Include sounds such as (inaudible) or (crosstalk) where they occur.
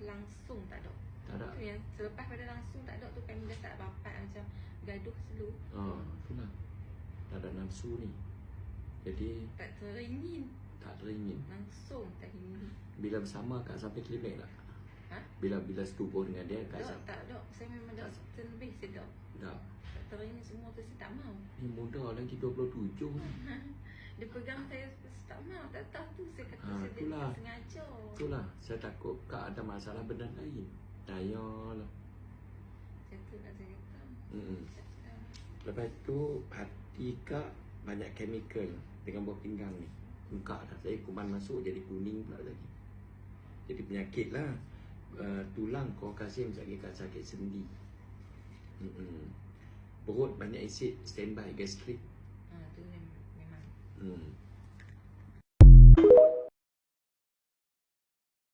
langsung tak ada. Tak ada. Tu yang selepas pada langsung tak ada tu kami dah tak bapak macam gaduh selalu. Oh, itulah. Tak ada nafsu ni. Jadi Tak teringin. tak teringin. Langsung tak ingin. Bila bersama Kak sampai klinik tak? Ha? Bila bila setubuh dengan dia Kak Tak, sampai tak ada. Saya memang dah terlebih sedap. tak. Tak teringin semua tu saya tak mau. Ni muda lagi 27 ni. (laughs) Dia pegang saya saya tak mau. Tak tahu tu saya kata Ha, saya dia itulah. tak sengaja. Itulah saya takut Kak ada masalah benda lain. Daya lah. Saya. Mm-mm. Tak tahu. Lepas tu hati Kak banyak chemical dengan buah pinggang ni. Engkak dah saya kuman masuk jadi kuning pula lagi. Jadi penyakit lah. Uh, tulang kau kasih lagi kat sakit sendi. Mm-mm. Perut banyak asid standby gastrik. Ha, tu mem- memang. Hmm.